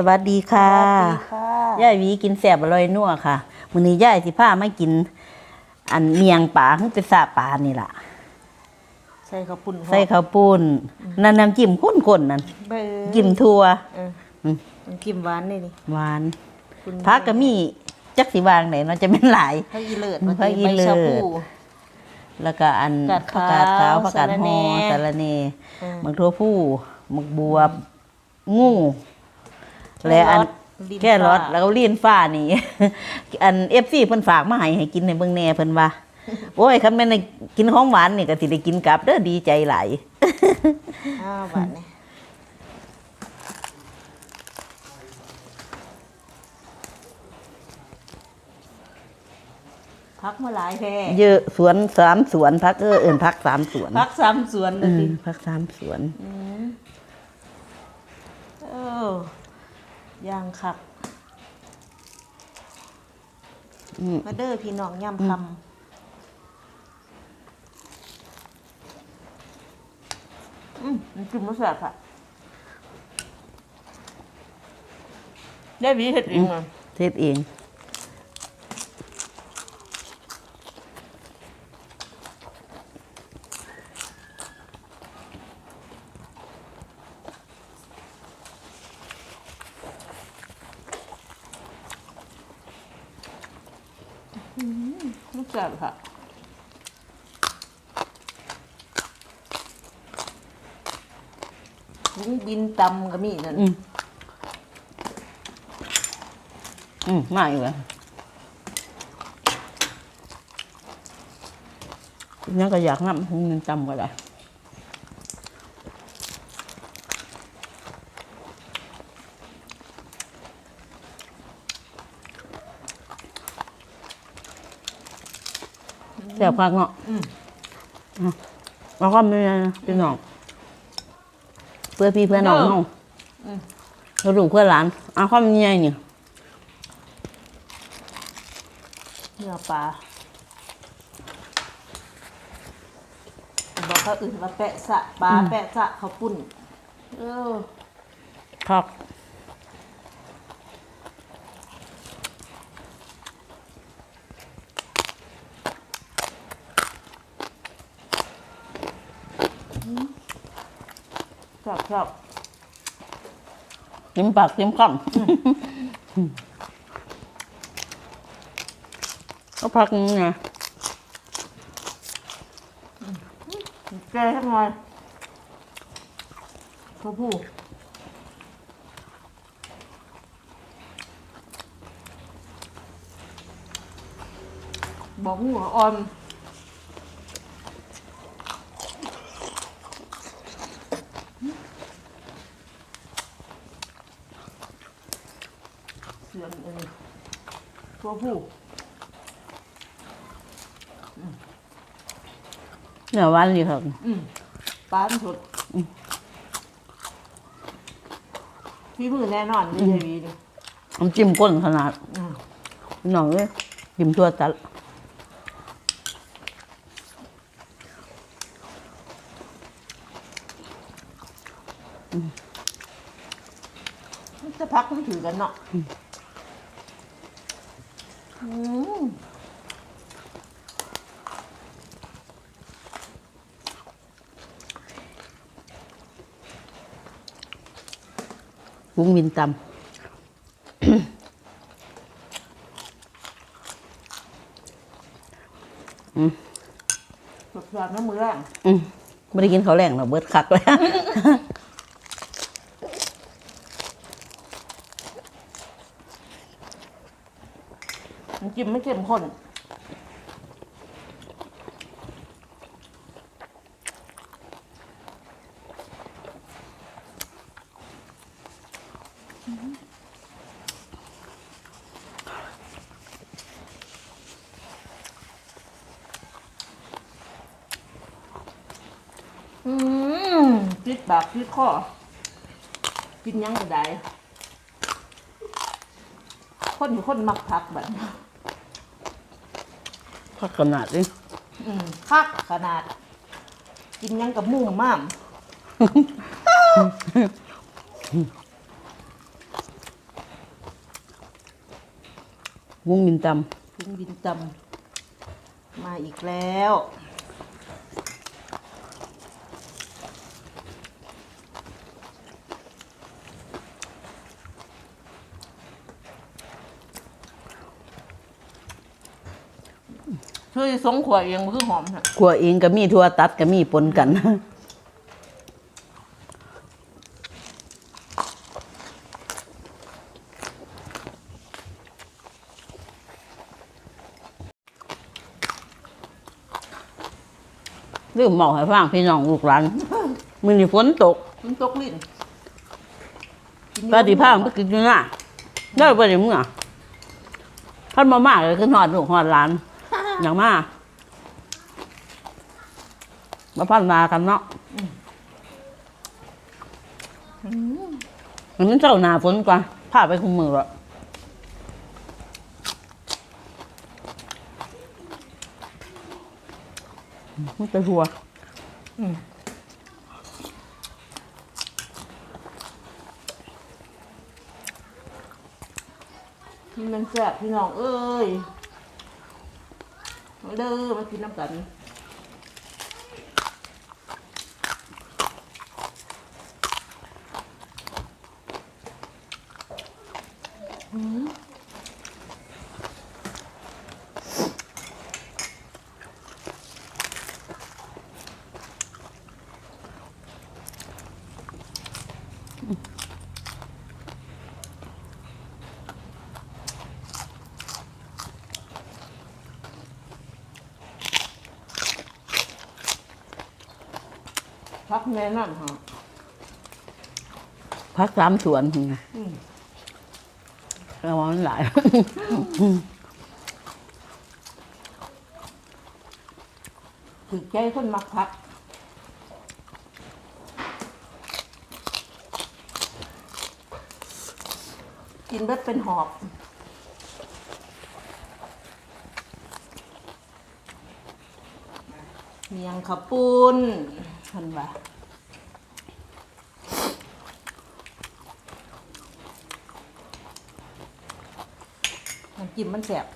สวัสดีค่ะสวัสดีค่ะยายหวีกินแสบอร่อยนัวค่ะมื้อนี้ยายสิพามากิน อันเมียงป่าคือเป็นซาป่านี่ล่ะ ใส่ข้าวปุ้นใส่ข้าวปุ้นนั่นน้ำจิ้มข้นๆนั่นเบอร์กินทั่วเอออืมมันกิมหวานนี่นี่หวานคุณพักก็มีจักสิวางไหนเนาะจะเป็นหลายผักอีเลิศผักอีเลิศใบชะพูแล้วก็อันผักกาดขาวผักกาดขาวผักกาดสะระหแหน่อสาระเนเออมักทั่วผู้มักบวบงู และอันลิ้นแค่รสฟ้าแล้วก็ลีนฟ้านี่ อันเอฟซีเพิ่นฝากมาให้ให้กินในเบิ่งแหน่เพิ่นว่า โอ้ยคันแม่นได้กินของหวานนี่ก็สิได้กินกลับเด้อดีใจหลายอ้าวหวานนี่พักมาหลายแท้เยอะสวนสามสวนพักเออเอิ้นพักสามสวนพักสามสวนเลอืยมสิพักสามสวนเออย่าง คักอืม มาเด้อพี่น้องย่ำคำอืมมันกินมะแสบค่ะได้วิเห็ดเองอะเทศเอง มะแสบ ค่ะ นี่บินตำก็มีนั่น อืมอืมมาอยู่แล้วยังก็อยากนั่งจำก็ได้ แซ่บคักเนาะอืมอะแล้วก็มีอะไรนะพี่น้อง เพื่อพี่เพื่อน้องเออเฮาอืมเพื่อลูกเพื่อหลานเอาข้าวมันใหญ่นี่เนื้อปลาบอกเขาอื่นว่าแปะสะปลาแปะสะเขาวปุ่นเออครับ อบชอบจิ้มปากจิ้มคำก็พักนี้ไงแกให้หน่อพูบอกหัวอ่อน เสียงเองตัวผู้เนื้อหวานดีครับอืมปลามันสดพี่มือแน่นอนไม่ใช่วีดิน้ำจิ้มก้นขนาดอืมพี่น้องเอ้ยจิ้มทั่วตัดมันจะพักมันถือกันเนาะ อืมกุ้งวินตำสดแบบน้ำมือแรงอืมไม่ได้กินข้าวแรงหรอกเบิดคักเล ยมันกินไม่เข้มข้นอืมติดปากติดคอกินยังก็ได้คนคนมักพักแบบนี้ คักขนาดนี้คักขนาด กินยังกับหมูหม่ามวุ้งมินตำ พิงบินตำมาอีกแล้ว เธอจะสงขวเองมันคือหอมค่ะำขัวเองก็มีทั่วตัดก็มีปนกันเรื่องหมอกให้ฟังพี่น้องลูกหลานมือนี่ฝนตกมันตกลิ้นปฏิภาณไปกินอยู่น่ะได้ไปเดี๋ยวมึงอะท่านมามากเลยขึ้นหอดลูกหอดหลาน อย่างมากมาพันนากันเนาะมันเจ้าหนาฝนกว่าพาไปคุมมือละมันจะหัวนี่มันแซ่บพี่น้องเอ้ยมา เด้อมากินน้ำกัน พักแม่นั่นฮะพักสามสวนอืมระวังมันหลายถือใจคนมักพักกินเบิดเป็นหอบเมียงขับปุ้น ทันว่าน้ำจิ้มมันแสบ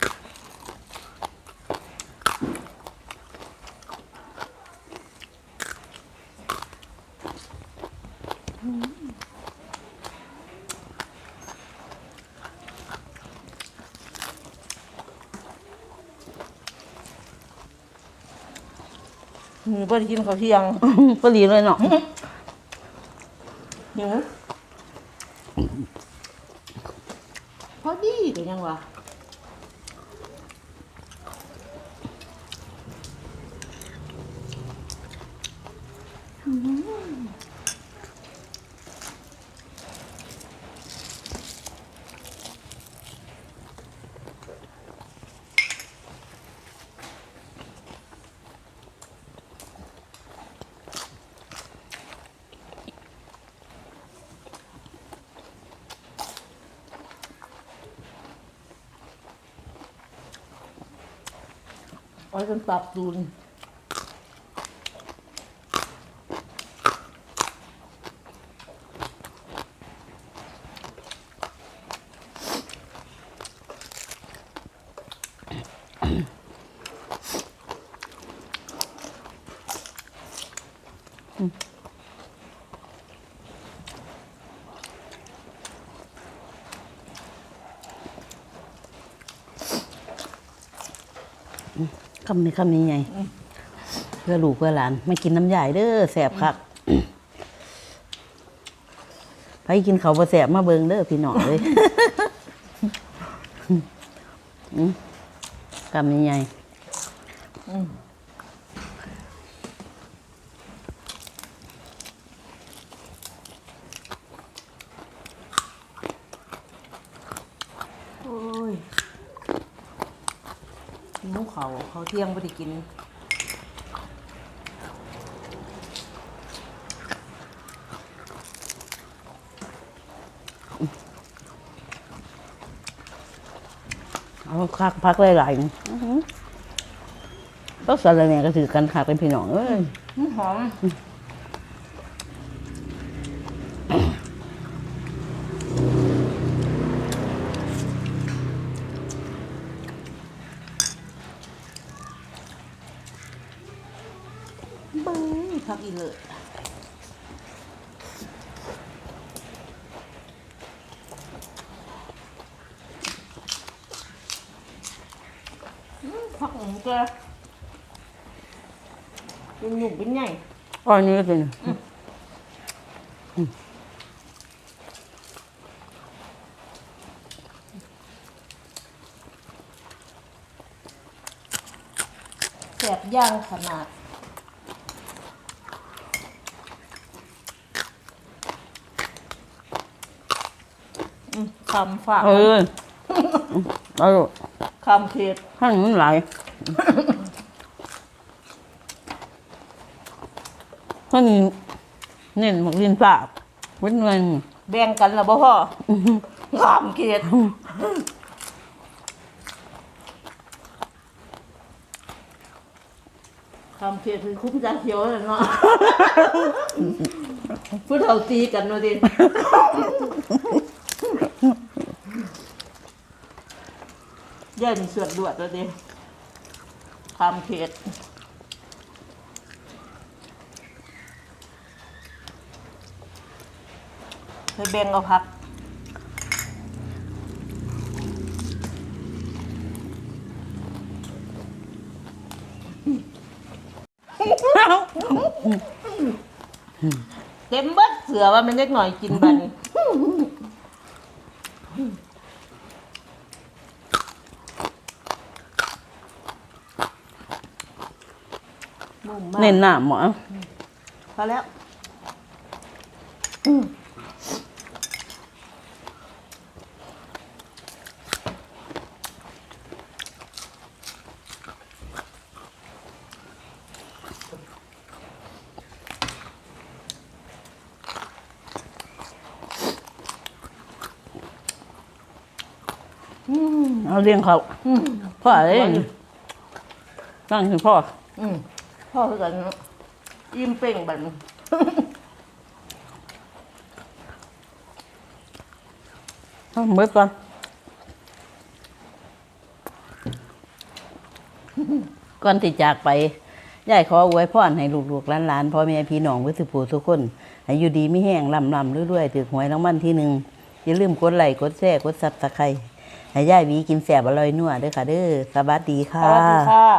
มีเพื่อนกินข้าวเที่ยงก็ดีเลยเนาะเนื้อพอดีก็ยังวะเอาจนปรับดูน嗯 คำนี้คำนี้ไงเพื่อลูกเพื่อหลานไม่กินน้ำใหญ่เด้อแสบคักไปกินเขาวบ่แสบมาเบิงเด้อพี่น้องเลยอืมคำนี้ไง โอ้ยหิว เขาวเขาวเที่ยงไม่ได้กิน เอาคักพักหลายๆต้องสารแหน่ก็ถือกันคักเป็นพี่น้องเอ้ยอื้อหอม พักอีเลยอืมพักหมูแกเป็นหนุ่มเป็นใหญ่อ๋อนี่ก็เป็นแสบย่างขนาด คำฝากเออเอาลูกคำเผ็ดข้างมันไหลายข้างนี้เน้นหมกดินฝากเว้นเงินแบ่งกันแล้วบ่พ่อคำเผ็ดคำเผ็ดคือคุ้มจาเขียวเลยเนาะพูดเท่าตีกันเนาะดิ ย่ามีส่วนดวดแล้วดิคำเผ็ดไปแบ่งเอาพักเต็มเบิดเสือว่ามันเล็กหน่อยกินบัน มมากเน้นหน้าหมอพอแล้วอืมเอาเลี้ยงเขาอืมพ่อเอ้ยตั้งถึงพ่อ อืม พ่อคือกันยิ้มเป่งบันเอาเบิดก่อนก่อนที่จากไปยายขออวยพรให้ลูกๆหลานๆพ่อแม่พี่น้องเพื่อสุผู้ทุกคนให้อยู่ดีไม่แห้งลำลำเรื่อยๆถือหวยรางวัลที่หนึ่งอย่าลืมกดไลค์กดแชร์กดซับสไครต์ให้ยายวีกินแสบอร่อยนัวด้อค่ะเด้อสวัสดีค่ะวัสดีค่ะ